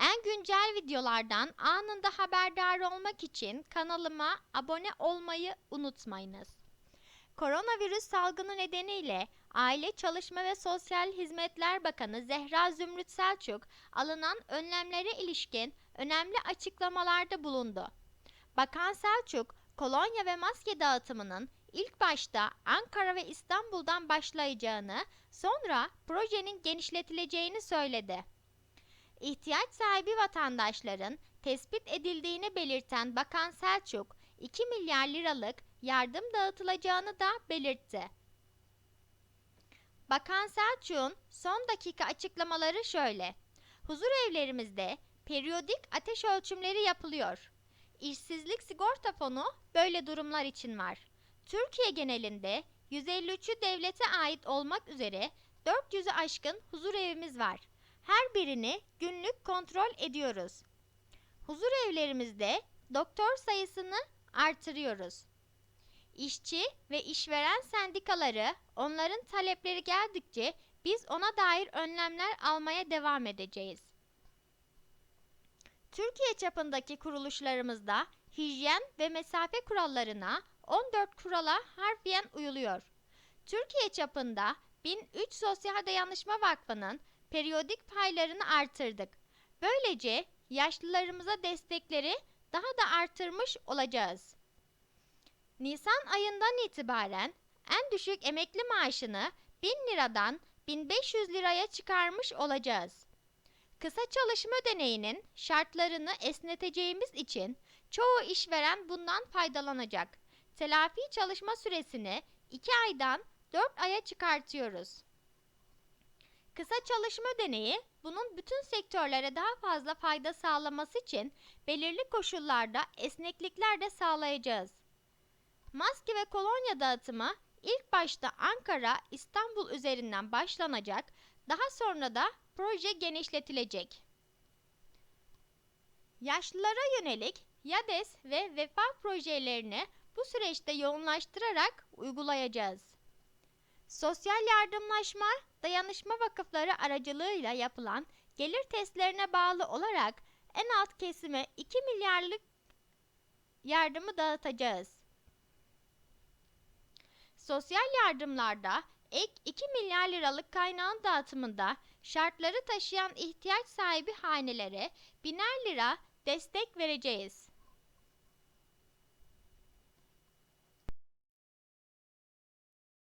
En güncel videolardan anında haberdar olmak için kanalıma abone olmayı unutmayınız. Koronavirüs salgını nedeniyle Aile Çalışma ve Sosyal Hizmetler Bakanı Zehra Zümrüt Selçuk alınan önlemlere ilişkin önemli açıklamalarda bulundu. Bakan Selçuk, kolonya ve maske dağıtımının ilk başta Ankara ve İstanbul'dan başlayacağını, sonra projenin genişletileceğini söyledi. İhtiyaç sahibi vatandaşların tespit edildiğini belirten Bakan Selçuk, 2 milyar liralık yardım dağıtılacağını da belirtti. Bakan Selçuk'un son dakika açıklamaları şöyle. Huzur evlerimizde periyodik ateş ölçümleri yapılıyor. İşsizlik sigorta fonu böyle durumlar için var. Türkiye genelinde 153'ü devlete ait olmak üzere 400'ü aşkın huzur evimiz var. Her birini günlük kontrol ediyoruz. Huzur evlerimizde doktor sayısını artırıyoruz. İşçi ve işveren sendikaları onların talepleri geldikçe biz ona dair önlemler almaya devam edeceğiz. Türkiye çapındaki kuruluşlarımızda hijyen ve mesafe kurallarına 14 kurala harfiyen uyuluyor. Türkiye çapında 1003 Sosyal Dayanışma Vakfı'nın periyodik paylarını artırdık. Böylece yaşlılarımıza destekleri daha da artırmış olacağız. Nisan ayından itibaren en düşük emekli maaşını 1000 liradan 1500 liraya çıkarmış olacağız. Kısa çalışma ödeneğinin şartlarını esneteceğimiz için çoğu işveren bundan faydalanacak. Telafi çalışma süresini 2 aydan 4 aya çıkartıyoruz. Kısa çalışma ödeneği bunun bütün sektörlere daha fazla fayda sağlaması için belirli koşullarda esneklikler de sağlayacağız. Maske ve kolonya dağıtımı ilk başta Ankara, İstanbul üzerinden başlanacak, daha sonra da proje genişletilecek. Yaşlılara yönelik YADES ve vefa projelerini bu süreçte yoğunlaştırarak uygulayacağız. Sosyal yardımlaşma, dayanışma vakıfları aracılığıyla yapılan gelir testlerine bağlı olarak en alt kesime 2 milyarlık yardımı dağıtacağız. Sosyal yardımlarda ek 2 milyar liralık kaynağın dağıtımında şartları taşıyan ihtiyaç sahibi hanelere biner lira destek vereceğiz.